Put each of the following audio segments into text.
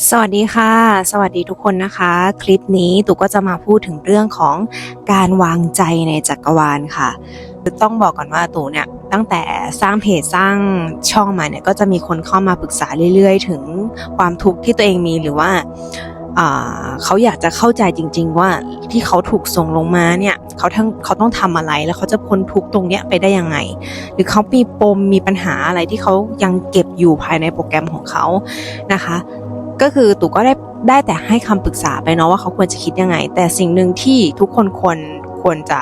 สวัสดีค่ะ สวัสดีทุกคนนะคะ คลิปนี้ตู่ก็จะมาพูดถึงเรื่องของการวางใจในจักรวาลค่ะ ต้องบอกก่อนว่าตู่เนี่ยตั้งแต่สร้างเพจสร้างช่องมาเนี่ยก็จะมีคนเข้ามาปรึกษาเรื่อยๆ ถึงความทุกข์ที่ตัวเองมีหรือว่าเขาอยากจะเข้าใจจริง ๆ ว่าที่เขาถูกส่งลงมาเนี่ยเขาทั้งเขาต้องทำอะไรแล้วเขาจะพ้นทุกตรงเนี้ยไปได้ยังไง หรือเขามีปมมีปัญหาอะไรที่เขายังเก็บอยู่ภายในโปรแกรมของเขานะคะ ก็คือตู่ก็ได้ได้แต่ให้คำปรึกษาไปเนาะว่าเขาควรจะคิดยังไง แต่สิ่งหนึ่งที่ทุกคนควรควรจะ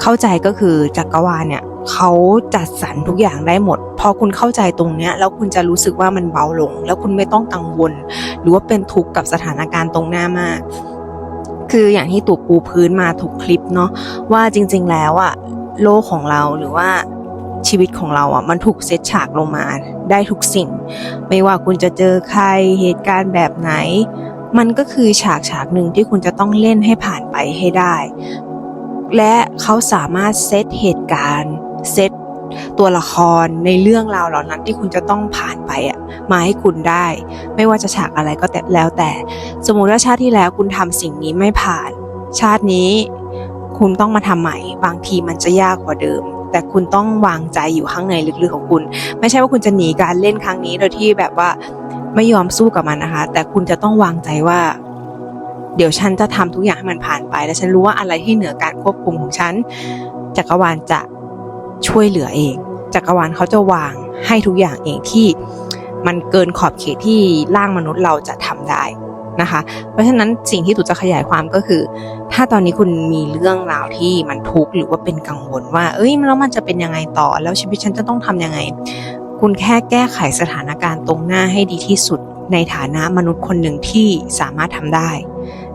เข้าใจก็คือจักรวาลเนี่ยเขาจัดสรรทุกอย่างได้หมด พอคุณเข้าใจตรงเนี้ยแล้วคุณจะรู้สึกว่ามันเบาลง แล้วคุณไม่ต้องกังวล หรือว่าเป็นทุกข์กับสถานการณ์ตรงหน้ามาก คืออย่างที่ตู่ปูพื้นมาทุกคลิปเนาะว่าจริง ๆ แล้วอะโลกของเราหรือว่า ชีวิตของเราอะมันถูกเซตฉากลงมาได้ทุกสิ่ง ไม่ว่าคุณจะเจอใครเหตุการณ์แบบไหน มันก็คือฉากฉากหนึ่งที่คุณจะต้องเล่นให้ผ่านไปให้ได้ และเขาสามารถเซตเหตุการณ์เซตตัวละครในเรื่องราวเหล่านั้นที่คุณจะต้องผ่านไปอะมาให้คุณได้ ไม่ว่าจะฉากอะไรก็แต่แล้วแต่ สมมุติว่าชาติที่แล้วคุณทำสิ่งนี้ไม่ผ่าน ชาตินี้คุณต้องมาทำใหม่ บางทีมันจะยากกว่าเดิม แต่คุณต้องวางใจอยู่ข้างในลึกๆของคุณ ไม่ใช่ว่าคุณจะหนีการเล่นครั้งนี้โดยที่แบบว่าไม่ยอมสู้กับมันนะคะ แต่คุณจะต้องวางใจว่า เดี๋ยวฉันจะทำทุกอย่างให้มันผ่านไป และฉันรู้ว่าอะไรที่เหนือการควบคุมของฉันจักรวาลจะช่วยเหลือเองจักรวาลเขาจะวางให้ทุกอย่างเองที่มันเกินขอบเขตที่ร่างมนุษย์เราจะทำได้ นะคะ เพราะฉะนั้นสิ่งที่ตู่จะขยายความก็คือ ถ้าตอนนี้คุณมีเรื่องราวที่มันทุกข์หรือว่าเป็นกังวลว่า เอ้ยแล้วมันจะเป็นยังไงต่อ แล้วชีวิตฉันจะต้องทำยังไง คุณแค่แก้ไขสถานการณ์ตรงหน้าให้ดีที่สุดในฐานะมนุษย์คนหนึ่งที่สามารถทำได้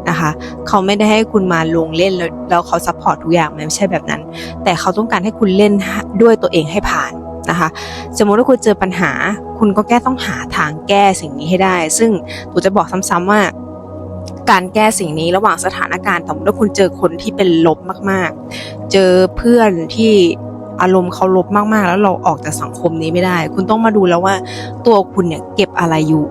นะคะเขาไม่ได้ให้คุณมาลงเล่นแล้วแล้วเขาซัพพอร์ตทุกอย่างมันไม่ใช่แบบนั้น แต่เขาต้องการให้คุณเล่นด้วยตัวเองให้ผ่าน นะคะ สมมติว่าคุณเจอปัญหา คุณก็แก้ต้องหาทางแก้สิ่งนี้ให้ได้ ซึ่งตูจะบอกซ้ำๆว่า การแก้สิ่งนี้ระหว่างสถานการณ์สมมติว่าคุณเจอคนที่เป็นลบมากๆ เจอเพื่อนที่อารมณ์เขาลบมากๆ แล้วเราออกจากสังคมนี้ไม่ได้ คุณต้องมาดูแล้วว่าตัวคุณเนี่ยเก็บอะไรอยู่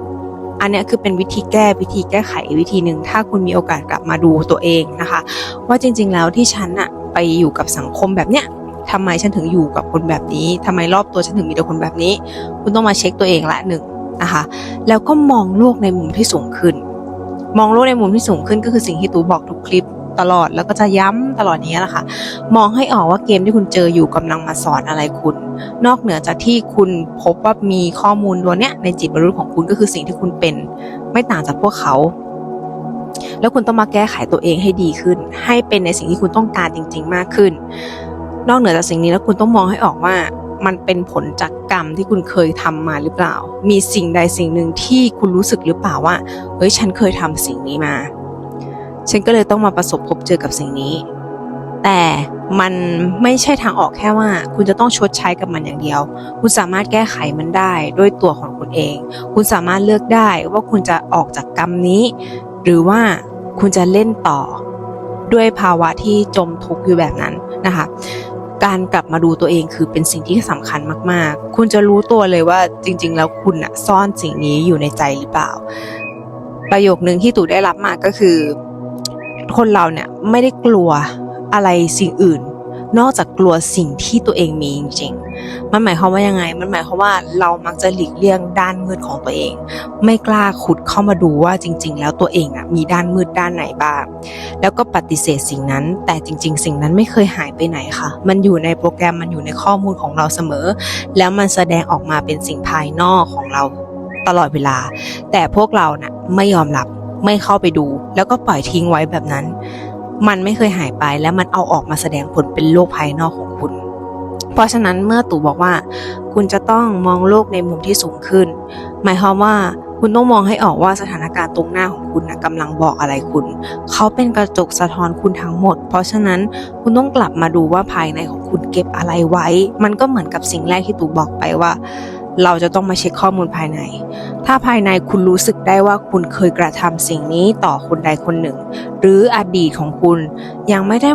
อันนี้คือเป็นวิธีแก้วิธีแก้ไขวิธีหนึ่งถ้าคุณมีโอกาสกลับมาดูตัวเองนะคะ ว่าจริง ๆ แล้วที่ฉันอะไปอยู่กับสังคมแบบเนี้ย ทำไมฉันถึงอยู่กับคนแบบนี้ทำไมรอบตัวฉันถึงมีแต่คนแบบนี้ คุณต้องมาเช็คตัวเองละหนึ่งนะคะแล้วก็มองโลกในมุมที่สูงขึ้น มองโลกในมุมที่สูงขึ้นก็คือสิ่งที่ตูบอกทุกคลิปตลอดแล้วก็จะย้ำตลอดนี้แหละค่ะ มองให้ออกว่าเกมที่คุณเจออยู่กำลังมาสอนอะไรคุณ นอกเหนือจากที่คุณพบว่ามีข้อมูลตัวเนี้ยในจิตวิญญาณของคุณก็คือสิ่งที่คุณเป็น ไม่ต่างจากพวกเขา แล้วคุณต้องมาแก้ไขตัวเองให้ดีขึ้น ให้เป็นในสิ่งที่คุณต้องการจริง ๆ มากขึ้น นอกเหนือจากสิ่งนี้แล้วคุณต้องมองให้ออกว่ามันเป็นผลจากกรรมที่คุณเคยทำมาหรือเปล่า มีสิ่งใดสิ่งหนึ่งที่คุณรู้สึกหรือเปล่าว่า เฮ้ยฉันเคยทำสิ่งนี้มา ฉันก็เลยต้องมาประสบพบเจอกับสิ่งนี้ แต่มันไม่ใช่ทางออกแค่ว่า คุณจะต้องชดใช้กับมันอย่างเดียว คุณสามารถแก้ไขมันได้ด้วยตัวของคุณเอง คุณสามารถเลือกได้ว่าคุณจะออกจากกรรมนี้ หรือว่าคุณจะเล่นต่อด้วยภาวะที่จมทุกข์อยู่แบบนั้นนะคะ การกลับมาดูตัวเองคือเป็นสิ่งที่สำคัญมาก ๆ คุณจะรู้ตัวเลยว่าจริง ๆ แล้วคุณอะซ่อนสิ่งนี้อยู่ในใจหรือเปล่า ประโยคนึงที่ตู่ได้รับมาก็คือ คนเราเนี่ยไม่ได้กลัวอะไรสิ่งอื่น นอกจากกลัวสิ่งที่ตัวเองมีจริงๆ มันหมายความว่ายังไง มันหมายความว่าเรามักจะหลีกเลี่ยงด้านมืดของตัวเอง ไม่กล้าขุดเข้ามาดูว่าจริง ๆ แล้วตัวเองอะมีด้านมืดด้านไหนบ้าง แล้วก็ปฏิเสธสิ่งนั้น แต่จริง ๆ สิ่งนั้นไม่เคยหายไปไหนค่ะ มันอยู่ในโปรแกรม มันอยู่ในข้อมูลของเราเสมอ แล้วมันแสดงออกมาเป็นสิ่งภายนอกของเราตลอดเวลา แต่พวกเราน่ะไม่ยอมรับ ไม่เข้าไปดู แล้วก็ปล่อยทิ้งไว้แบบนั้น มันไม่เคยหายไปและมันเอาออกมาแสดงผลเป็นโลกภายนอกของคุณ เพราะฉะนั้นเมื่อตู่บอกว่า คุณจะต้องมองโลกในมุมที่สูงขึ้น หมายความว่าคุณต้องมองให้ออกว่าสถานการณ์ตรงหน้าของคุณนะกำลังบอกอะไรคุณ เขาเป็นกระจกสะท้อนคุณทั้งหมด เพราะฉะนั้นคุณต้องกลับมาดูว่าภายในของคุณเก็บอะไรไว้ มันก็เหมือนกับสิ่งแรกที่ตู่บอกไปว่า เราจะต้องมาเช็คข้อมูลภายใน ถ้าภายในคุณรู้สึกได้ว่าคุณเคยกระทำสิ่งนี้ต่อคนใดคนหนึ่ง หรืออดีตของคุณยังไม่ได้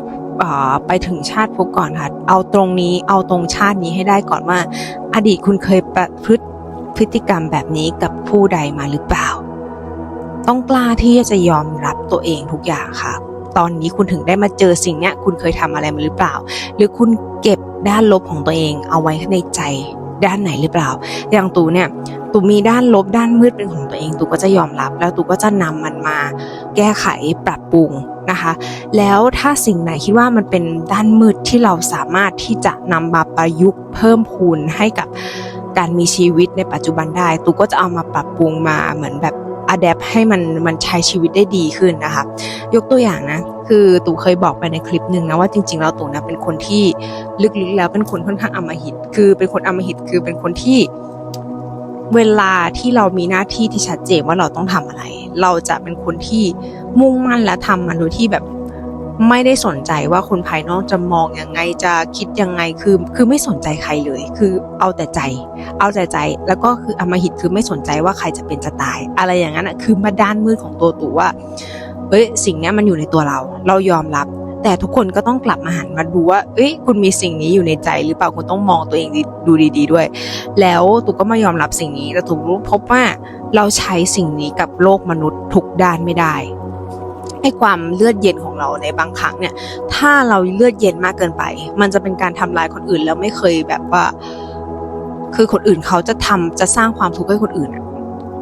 ไปถึงชาติภพก่อนค่ะ เอาตรงนี้เอาตรงชาตินี้ให้ได้ก่อนว่า อดีตคุณเคยประพฤติพฤติกรรมแบบนี้กับผู้ใดมาหรือเปล่า ต้องกล้าที่จะยอมรับตัวเองทุกอย่างค่ะ ตอนนี้คุณถึงได้มาเจอสิ่งเนี้ย คุณเคยทำอะไรมาหรือเปล่า หรือคุณเก็บด้านลบของตัวเองเอาไว้ในใจ ด้านไหนหรือเปล่า อย่างตูเนี่ยตูมีด้านลบด้านมืดเป็นของตัวเองตูก็จะยอมรับ แล้วตูก็จะนำมันมาแก้ไขปรับปรุงนะคะ แล้วถ้าสิ่งไหนคิดว่ามันเป็นด้านมืดที่เราสามารถที่จะนำมาประยุกต์เพิ่มพูนให้กับการมีชีวิตในปัจจุบันได้ตูก็จะเอามาปรับปรุงมาเหมือนแบบอัดแอปให้มันมันใช้ชีวิตได้ดีขึ้นนะคะ ยกตัวอย่างนะ คือตู่เคยบอกไปในคลิปหนึ่งนะว่าจริง ๆ แล้วตู่นะเป็นคนที่ลึกๆแล้วเป็นคนค่อนข้างอมหิต คือเป็นคนอมหิตคือเป็นคนที่เวลาที่เรามีหน้าที่ที่ชัดเจนว่าเราต้องทำอะไร เราจะเป็นคนที่มุ่งมั่นและทำมันโดยที่แบบไม่ได้สนใจว่าคนภายนอกจะมองยังไงจะคิดยังไงคือ คือไม่สนใจใครเลย คือเอาแต่ใจ เอาแต่ใจ แล้วก็คืออมหิตคือไม่สนใจว่าใครจะเป็นจะตาย อะไรอย่างนั้นอะคือมาด้านมืดของตัวตู่ว่า เอ้ยสิ่งนี้มันอยู่ในตัวเรา เรายอมรับ แต่ทุกคนก็ต้องกลับมาหันมาดูว่า เอ้ย คุณมีสิ่งนี้อยู่ในใจหรือเปล่าคุณต้องมองตัวเองดูดีๆด้วย แล้วตุกก็มายอมรับสิ่งนี้แต่ตุกรู้พบว่าเราใช้สิ่งนี้กับโลกมนุษย์ทุกด้านไม่ได้ไอ้ความเลือดเย็นของเราในบางครั้งเนี่ย ถ้าเราเลือดเย็นมากเกินไป มันจะเป็นการทำลายคนอื่นแล้วไม่เคยแบบว่า คือคนอื่นเขาจะทำจะสร้างความทุกข์ให้คนอื่นอะ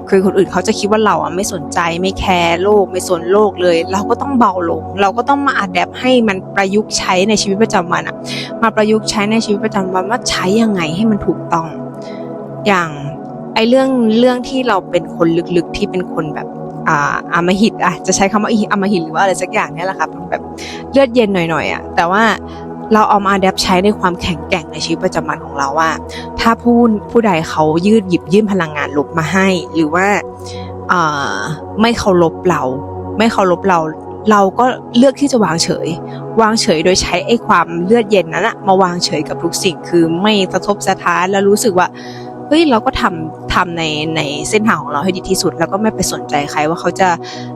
คือคนอื่นเขาจะคิดว่าเราอะไม่สนใจไม่แคร์โลกไม่สนโลกเลย เราก็ต้องเบาลง เราก็ต้องมาอัดแอปให้มันประยุกต์ใช้ในชีวิตประจำวันอะ มาประยุกต์ใช้ในชีวิตประจำวันว่าใช้ยังไงให้มันถูกต้อง อย่างไอเรื่องเรื่องที่เราเป็นคนลึกๆที่เป็นคนแบบอ่าอำมหิตอะจะใช้คำว่าอำมหิตหรือว่าอะไรสักอย่างเนี่ยแหละค่ะแบบเลือดเย็นหน่อยๆอะแต่ว่า เราเอามาอัดแอปใช้ในความแข็งแกร่งในชีวิตประจำวันของเราว่า ถ้าผู้ผู้ใดเขายืดหยิบยื่นพลังงานลบมาให้ หรือว่าไม่เคารพเรา ไม่เคารพเรา เราก็เลือกที่จะวางเฉย วางเฉยโดยใช้ไอ้ความเลือดเย็นนั้นอะมาวางเฉยกับทุกสิ่งคือไม่สะทบสะท้านแล้วรู้สึกว่า เฮ้ยเราก็ทำทำในในเส้นทางของเราให้ดีที่สุด แล้วก็ไม่ไปสนใจใครว่าเขาจะ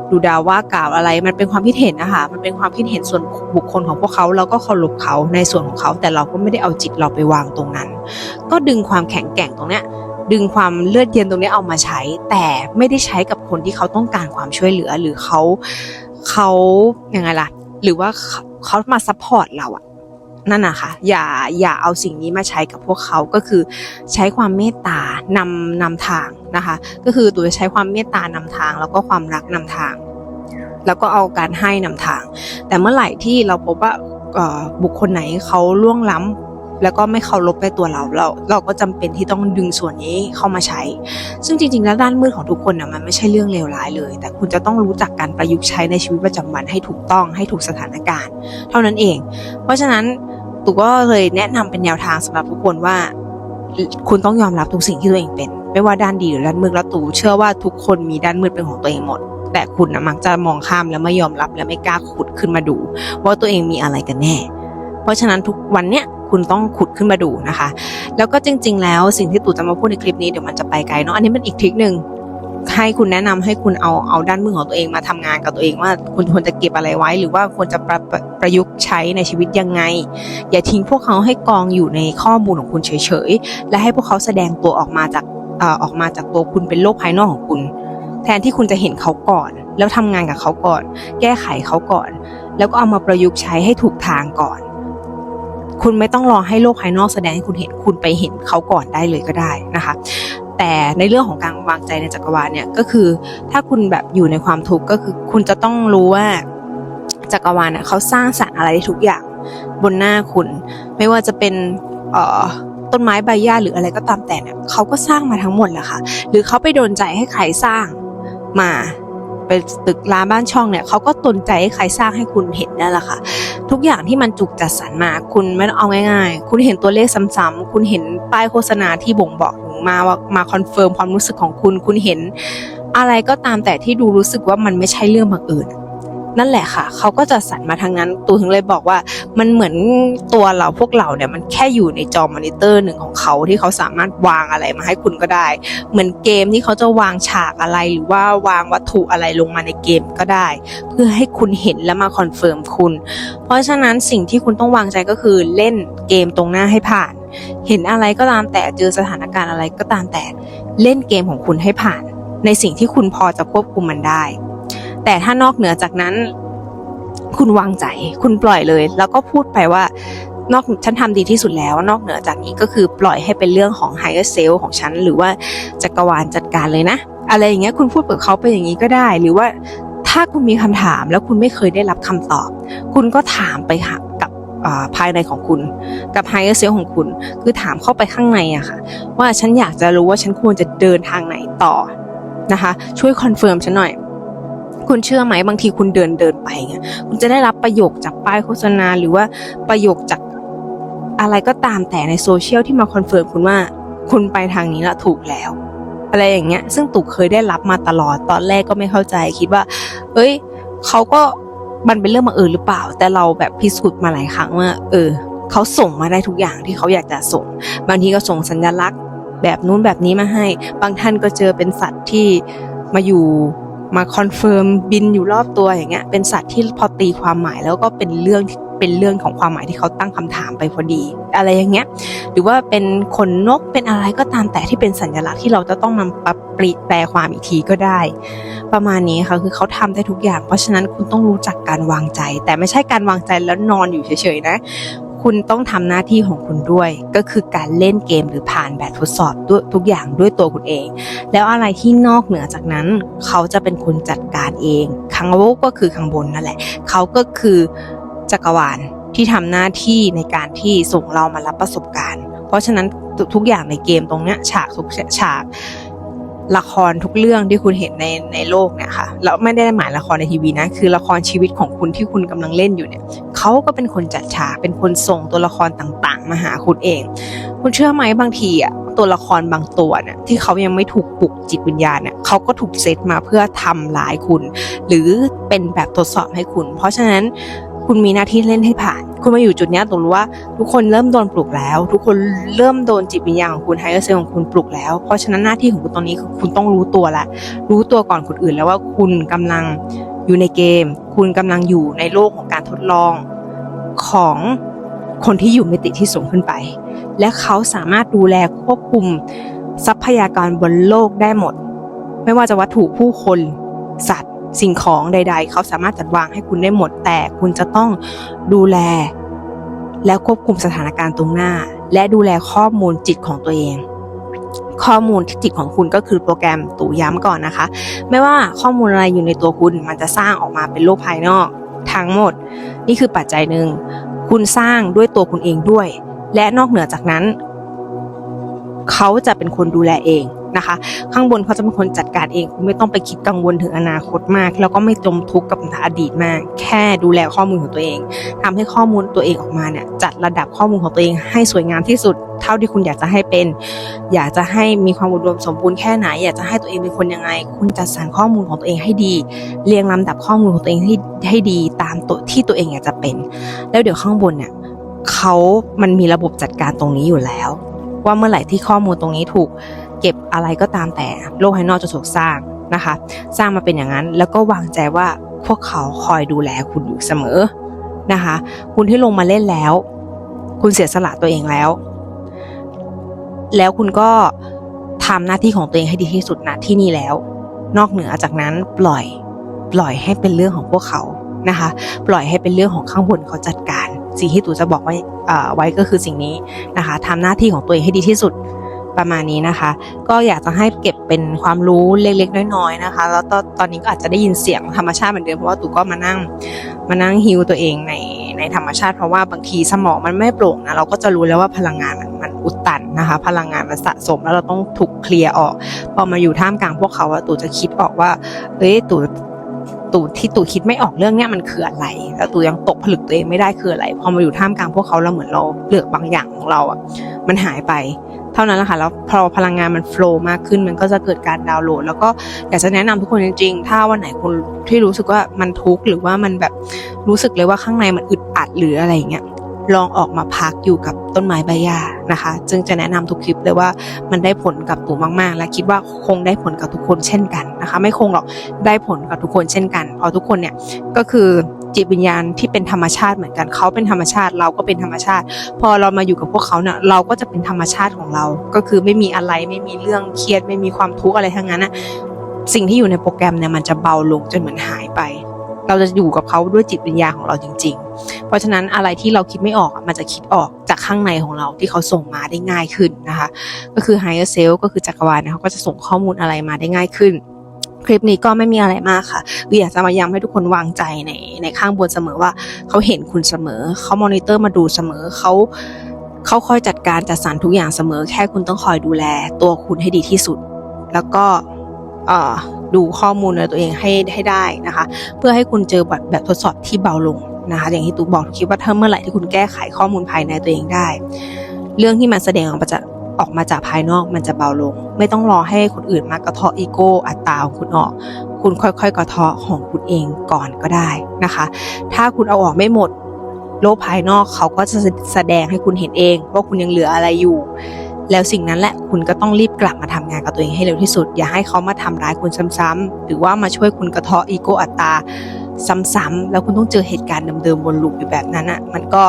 ดูดาว่ากล่าวอะไร มันเป็นความคิดเห็นนะคะมันเป็นความคิดเห็นส่วนบุคคลของพวกเขาเราก็เคารพเขาในส่วนของเขา แต่เราก็ไม่ได้เอาจิตเราไปวางตรงนั้น ก็ดึงความแข็งแกร่งตรงเนี้ยดึงความเลือดเย็นตรงนี้เอามาใช้ แต่ไม่ได้ใช้กับคนที่เขาต้องการความช่วยเหลือหรือเขาเขายังไงล่ะ หรือว่าเขามาซัพพอร์ตเราอะ นั่นนะคะอย่าอย่าเอาสิ่งนี้มาใช้กับพวกเขาก็คือใช้ความเมตตานำนำทางนะคะ ก็คือตัวจะใช้ความเมตตานำทาง แล้วก็ความรักนำทาง แล้วก็เอาการให้นำทาง แต่เมื่อไหร่ที่เราพบว่าบุคคลไหนเขาล่วงล้ำแล้วก็ไม่เคารพในตัวเราเรา เราก็จำเป็นที่ต้องดึงส่วนนี้เข้ามาใช้ ซึ่งจริงๆ แล้วด้านมืดของทุกคนนะมันไม่ใช่เรื่องเลวร้ายเลย แต่คุณจะต้องรู้จักการประยุกต์ใช้ในชีวิตประจำวันให้ถูกต้องให้ถูกสถานการณ์ เท่านั้นเอง เพราะฉะนั้น ตูก็เลยแนะนำเป็นแนวทางสำหรับทุกคนว่า คุณต้องยอมรับทุกสิ่งที่ตัวเองเป็น ไม่ว่าด้านดีหรือด้านมืดแล้วตูเชื่อว่าทุกคนมีด้านมืดเป็นของตัวเองหมด แต่คุณนะมักจะมองข้ามและไม่ยอมรับและไม่กล้าขุดขึ้นมาดู ว่าตัวเองมีอะไรกันแน่ เพราะฉะนั้นทุกวันเนี้ยคุณต้องขุดขึ้นมาดูนะคะ แล้วก็จริง ๆ แล้วสิ่งที่ตู่จะมาพูดในคลิปนี้เดี๋ยวมันจะไปไกลเนาะอันนี้เป็นอีกทริคหนึ่ง ให้คุณแนะนำให้คุณเอาเอาด้านมือของตัวเองมาทำงานกับตัวเองว่าคุณควรจะเก็บอะไรไว้ หรือว่าควรจะประประประยุกต์ใช้ในชีวิตยังไง อย่าทิ้งพวกเขาให้กองอยู่ในข้อมูลของคุณเฉยๆ และให้พวกเขาแสดงตัวออกมาจากเอ่อออกมาจากตัวคุณเป็นโลกภายนอกของคุณ แทนที่คุณจะเห็นเขาก่อน แล้วทำงานกับเขาก่อน แก้ไขเขาก่อน แล้วก็เอามาประยุกต์ใช้ให้ถูกทางก่อน คุณไม่ต้องรอให้โลกภายนอกแสดงให้คุณเห็นคุณไปเห็นเขาก่อนได้เลยก็ได้นะคะ แต่ในเรื่องของการวางใจในจักรวาลเนี่ยก็คือถ้าคุณแบบอยู่ในความทุกข์ก็คือคุณจะต้องรู้ว่าจักรวาลเนี่ยเขาสร้างสรรค์อะไรทุกอย่างบนหน้าคุณ ไม่ว่าจะเป็นเอ่อต้นไม้ใบหญ้าหรืออะไรก็ตามแต่เนี่ยเขาก็สร้างมาทั้งหมดแหละค่ะ หรือเขาไปโดนใจให้ใครสร้างมาเป็นตึกรามบ้านช่องเนี่ยเขาก็ตนใจให้ใครสร้างให้คุณเห็นนั่นแหละค่ะ ทุกอย่างที่มันจุกจัดสรรมา คุณไม่ต้องเอาง่าย ๆ คุณเห็นตัวเลขซ้ำๆคุณเห็นป้ายโฆษณาที่บ่งบอก มาว่ามาคอนเฟิร์มความรู้สึกของคุณคุณเห็น อะไรก็ตามแต่ที่ดูรู้สึกว่ามันไม่ใช่เรื่องบังเอิญนั่นแหละค่ะ เขาก็จะสรรมาทางนั้นตูถึงเลยบอกว่า มันเหมือนตัวเราพวกเราเนี่ย มันแค่อยู่ในจอมอนิเตอร์หนึ่งของเขาที่เขาสามารถวางอะไรมาให้คุณก็ได้ เหมือนเกมที่เขาจะวางฉากอะไรหรือว่าวางวัตถุอะไรลงมาในเกมก็ได้ เพื่อให้คุณเห็นและมาคอนเฟิร์มคุณ เพราะฉะนั้นสิ่งที่คุณต้องวางใจก็คือเล่นเกมตรงหน้าให้ผ่าน เห็นอะไรก็ตามแต่เจอสถานการณ์อะไรก็ตามแต่เล่นเกมของคุณให้ผ่าน ในสิ่งที่คุณพอจะควบคุมมันได้ แต่ถ้านอกเหนือจากนั้น คุณวางใจ คุณปล่อยเลย แล้วก็พูดไปว่านอกฉันทำดีที่สุดแล้ว นอกเหนือจากนี้ก็คือปล่อยให้เป็นเรื่องของ higher self ของฉัน หรือว่าจักรวาลจัดการเลยนะ อะไรอย่างเงี้ยคุณพูดกับเขาไปอย่างนี้ก็ได้ หรือว่าถ้าคุณมีคำถามแล้วคุณไม่เคยได้รับคำตอบ คุณก็ถามไปหากับอ่า ภายในของคุณ กับ higher self ของคุณ คือถามเข้าไปข้างในอะค่ะ ว่าฉันอยากจะรู้ว่าฉันควรจะเดินทางไหนต่อนะคะ ช่วยคอนเฟิร์มฉันหน่อยคุณเชื่อไหมบางทีคุณเดินเดินไปเงี้ยคุณจะได้รับประโยคจากป้ายโฆษณา หรือว่าประโยคจากอะไรก็ตามแต่ในโซเชียลที่มาคอนเฟิร์มคุณว่าคุณไปทางนี้ละถูกแล้ว อะไรอย่างเงี้ย ซึ่งตุกเคยได้รับมาตลอดตอนแรกก็ไม่เข้าใจคิดว่า เอ้ยเขาก็ มันเป็นเรื่องมาเออญหรือเปล่า แต่เราแบบพิสูจน์มาหลายครั้งว่า เออ เขาส่งมาได้ทุกอย่างที่เขาอยากจะส่ง บางทีก็ส่งสัญลักษณ์ แบบนู้นแบบนี้มาให้ บางท่านก็เจอเป็นสัตว์ที่มาอยู่มาคอนเฟิร์มบินอยู่รอบตัวอย่างเงี้ย เป็นสัตว์ที่พอตีความหมายแล้วก็เป็นเรื่องที่ เป็นเรื่องของความหมายที่เขาตั้งคำถามไปพอดี อะไรอย่างเงี้ย หรือว่าเป็นขนนกเป็นอะไรก็ตามแต่ที่เป็นสัญลักษณ์ที่เราจะต้องนำปรับปริแปลความอีกทีก็ได้ ประมาณนี้ค่ะคือเขาทำได้ทุกอย่าง เพราะฉะนั้นคุณต้องรู้จักการวางใจ แต่ไม่ใช่การวางใจแล้วนอนอยู่เฉยๆนะคุณต้องทำหน้าที่ของคุณด้วย ก็คือการเล่นเกมหรือผ่านแบบทดสอบด้วยทุกอย่างด้วยตัวคุณเอง แล้วอะไรที่นอกเหนือจากนั้น เขาจะเป็นคนจัดการเองคังโวก็คือข้างบนนั่นแหละ เขาก็คือ จักรวาลที่ทำหน้าที่ในการที่ส่งเรามารับประสบการณ์ เพราะฉะนั้นทุกอย่างในเกมตรงเนี้ยฉากทุกฉากละครทุกเรื่องที่คุณเห็นในในโลกเนี่ยค่ะแล้วไม่ได้หมายละครในทีวีนะคือละครชีวิตของคุณที่คุณกำลังเล่นอยู่เนี่ยเขาก็เป็นคนจัดฉากเป็นคนส่งตัวละครต่างๆ มาหาคุณเอง คุณเชื่อไหมบางทีอะตัวละครบางตัวเนี่ยที่เขายังไม่ถูกปลุกจิตวิญญาณเนี่ยเขาก็ถูกเซตมาเพื่อทำร้ายคุณ หรือเป็นแบบทดสอบให้คุณ เพราะฉะนั้น คุณมีหน้าที่เล่นให้ผ่าน คุณมาอยู่จุดนี้ตรงรู้ว่า ทุกคนเริ่มโดนปลุกแล้ว ทุกคนเริ่มโดนจิตวิญญาณของคุณไฮเออร์เซลของคุณปลุกแล้ว เพราะฉะนั้นหน้าที่ของคุณตอนนี้คือคุณต้องรู้ตัวละรู้ตัวก่อนคนอื่นแล้วว่าคุณกำลังอยู่ในเกม คุณกำลังอยู่ในโลกของการทดลองของคนที่อยู่มิติที่สูงขึ้นไป และเขาสามารถดูแลควบคุมทรัพยากรบนโลกได้หมด ไม่ว่าจะวัตถุผู้คน สัตว์ สิ่งของใด ๆ เขาสามารถจัดวางให้คุณได้หมดแต่คุณจะต้องดูแล และควบคุมสถานการณ์ตรงหน้า และดูแลข้อมูลจิตของตัวเองข้อมูลที่จิตของคุณก็คือโปรแกรมตู่ย้ำก่อนนะคะ ไม่ว่าข้อมูลอะไรอยู่ในตัวคุณมันจะสร้างออกมาเป็นโลกภายนอกทั้งหมด นี่คือปัจจัยหนึ่งคุณสร้างด้วยตัวคุณเองด้วย และนอกเหนือจากนั้น เขาจะเป็นคนดูแลเอง นะคะ ข้างบนเขาจะเป็นคนจัดการเองคุณไม่ต้องไปคิดกังวลถึงอนาคตมาก แล้วก็ไม่จมทุกข์กับอดีตมาก แค่ดูแลข้อมูลของตัวเองทำให้ข้อมูลตัวเองออกมาเนี่ยจัดระดับข้อมูลของตัวเองให้สวยงามที่สุด เท่าที่คุณอยากจะให้เป็น อยากจะให้มีความอุดมสมบูรณ์แค่ไหน อยากจะให้ตัวเองเป็นคนยังไง คุณจัดสรรข้อมูลของตัวเองให้ดี เรียงลำดับข้อมูลของตัวเองให้ให้ดีตามตัวที่ตัวเองอยากจะเป็น แล้วเดี๋ยวข้างบนเนี่ยเขามันมีระบบจัดการตรงนี้อยู่แล้ว ว่าเมื่อไหร่ที่ข้อมูลตรงนี้ถูก เก็บอะไรก็ตามแต่โลกภายนอกจะถูกสร้างนะคะ สร้างมาเป็นอย่างนั้นแล้วก็วางใจว่าพวกเขาคอยดูแลคุณอยู่เสมอนะคะ คุณที่ลงมาเล่นแล้ว คุณเสียสละตัวเองแล้ว แล้วคุณก็ทำหน้าที่ของตัวเองให้ดีที่สุดณที่นี่แล้ว นอกเหนือจากนั้นปล่อยปล่อยให้เป็นเรื่องของพวกเขานะคะ ปล่อยให้เป็นเรื่องของข้างบนเขาจัดการ สิ่งที่ตู่จะบอกไว้อ่อไว้ก็คือสิ่งนี้นะคะทำหน้าที่ของตัวเองให้ดีที่สุด ประมาณนี้นะคะ ก็อยากจะให้เก็บเป็นความรู้เล็กๆ น้อยๆนะคะ แล้วตอนตอนนี้ก็อาจจะได้ยินเสียงธรรมชาติเหมือนเดิมเพราะว่าตู่ก็มานั่งมานั่งฮิวตัวเองในในธรรมชาติ เพราะว่าบางทีสมองมันไม่โปร่งนะเราก็จะรู้แล้วว่าพลังงานมันมันอุดตันนะคะ พลังงานมันสะสมแล้วเราต้องถูกเคลียร์ออกพอมาอยู่ท่ามกลางพวกเขาอะตู่จะคิดออกว่าเอ้ยตู่ตู่ที่ตู่คิดไม่ออกเรื่องเนี้ยมันคืออะไร แล้วตู่ยังตกผลึกตัวเองไม่ได้คืออะไร พอมาอยู่ท่ามกลางพวกเขาแล้วเหมือนเราเปลือกบางอย่างของเราอะมันหายไป เท่านั้นแหละค่ะแล้วพอพลังงานมันโฟล์มากขึ้นมันก็จะเกิดการดาวน์โหลด แล้วก็อยากจะแนะนำทุกคนจริงๆ ถ้าวันไหนคุณที่รู้สึกว่ามันทุกข์หรือว่ามันแบบรู้สึกเลยว่าข้างในมันอึดอัดหรืออะไรอย่างเงี้ยลองออกมาพักอยู่กับต้นไม้ใบหญ้านะคะ จึงจะแนะนำทุกคลิปเลยว่ามันได้ผลกับตู่มากๆ และคิดว่าคงได้ผลกับทุกคนเช่นกันนะคะ ไม่คงหรอกได้ผลกับทุกคนเช่นกันเพราะทุกคนเนี่ยก็คือ จิตวิญญาณที่เป็นธรรมชาติเหมือนกันเขาเป็นธรรมชาติเราก็เป็นธรรมชาติ พอเรามาอยู่กับพวกเขาเนี่ยเราก็จะเป็นธรรมชาติของเรา ก็คือไม่มีอะไรไม่มีเรื่องเครียด ไม่มีความทุกข์อะไรทั้งนั้นนะสิ่งที่อยู่ในโปรแกรมเนี่ยมันจะเบาลงจนเหมือนหายไป เราจะอยู่กับเขาด้วยจิตวิญญาณของเราจริง ๆ เพราะฉะนั้นอะไรที่เราคิดไม่ออกมันจะคิดออกจากข้างในของเราที่เขาส่งมาได้ง่ายขึ้นนะคะ ก็คือ higher self ก็คือจักรวาลนะเขาก็จะส่งข้อมูลอะไรมาได้ง่ายขึ้น คลิปนี้ก็ไม่มีอะไรมากค่ะคืออยากจะมาย้ำให้ทุกคนวางใจในในข้างบนเสมอว่าเขาเห็นคุณเสมอ เขามอนิเตอร์มาดูเสมอเขาเขาคอยจัดการจัดสรรทุกอย่างเสมอ แค่คุณต้องคอยดูแลตัวคุณให้ดีที่สุด แล้วก็เอ่อดูข้อมูลในตัวเองให้ให้ได้นะคะ เพื่อให้คุณเจอแบบแบบทดสอบที่เบาลงนะคะ อย่างที่ตูบอกคิดว่าถ้าเมื่อไหร่ที่คุณแก้ไขข้อมูลภายในตัวเองได้ เรื่องที่มันแสดงออกมาจาก ออกมาจากภายนอกมันจะเบาลง ไม่ต้องรอให้คนอื่นมากระเทาะอีโก้อัตตาของคุณออก คุณค่อยๆ กระเทาะของคุณเองก่อนก็ได้นะคะ ถ้าคุณเอาออกไม่หมด โลกภายนอกเขาก็จะแสดงให้คุณเห็นเอง ว่าคุณยังเหลืออะไรอยู่ แล้วสิ่งนั้นแหละคุณก็ต้องรีบกลับมาทำงานกับตัวเองให้เร็วที่สุด อย่าให้เขามาทำร้ายคุณซ้ำๆหรือว่ามาช่วยคุณกระเทาะอีโก้อัตตาซ้ำๆแล้วคุณต้องเจอเหตุการณ์เดิมๆวนลูปอยู่แบบนั้นอะ มันก็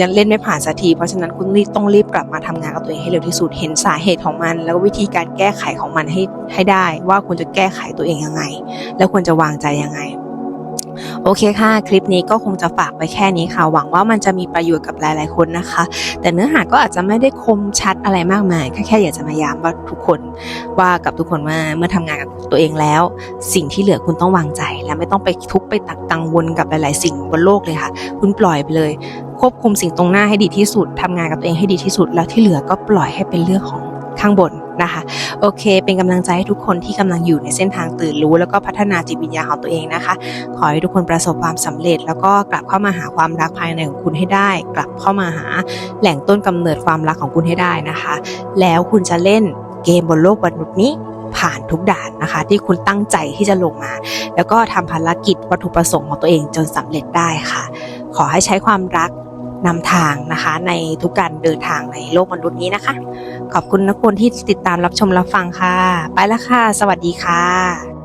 ยังเล่นไม่ผ่านสักที เพราะฉะนั้นคุณรีบต้องรีบกลับมาทำงานกับตัวเองให้เร็วที่สุดเห็นสาเหตุของมัน แล้วก็วิธีการแก้ไขของมันให้ให้ได้ ว่าควรจะแก้ไขตัวเองยังไง แล้วควรจะวางใจยังไง โอเคค่ะ คลิปนี้ก็คงจะฝากไว้แค่นี้ค่ะ หวังว่ามันจะมีประโยชน์กับหลาย ๆ คนนะคะ แต่เนื้อหาก็อาจจะไม่ได้คมชัดอะไรมากมาย แค่แค่อยากจะมาย้ำว่าทุกคนว่ากับทุกคนว่าเมื่อทำงานกับตัวเองแล้ว สิ่งที่เหลือคุณต้องวางใจ และไม่ต้องไปทุกไปตักกังวลกับหลาย ๆ สิ่งบนโลกเลยค่ะ คุณปล่อยไปเลย ควบคุมสิ่งตรงหน้าให้ดีที่สุดทำงานกับตัวเองให้ดีที่สุด แล้วที่เหลือก็ปล่อยให้เป็นเรื่องของ ข้างบนนะคะ โอเค เป็นกำลังใจให้ทุกคนที่กำลังอยู่ในเส้นทางตื่นรู้ แล้วก็พัฒนาจิตวิญญาณของตัวเองนะคะ ขอให้ทุกคนประสบความสำเร็จ แล้วก็กลับเข้ามาหาความรักภายในของคุณให้ได้ กลับเข้ามาหาแหล่งต้นกำเนิดความรักของคุณให้ได้นะคะ แล้วคุณจะเล่นเกมบนโลกมนุษย์นี้ผ่านทุกด่านนะคะ ที่คุณตั้งใจที่จะลงมา แล้วก็ทำภารกิจวัตถุประสงค์ของตัวเองจนสำเร็จได้ค่ะ ขอให้ใช้ความรัก นำทางนะคะ ในทุกการเดินทางในโลกมนุษย์นี้นะคะ ขอบคุณทุกคนที่ติดตามรับชมรับฟังค่ะ ไปแล้วค่ะ สวัสดีค่ะ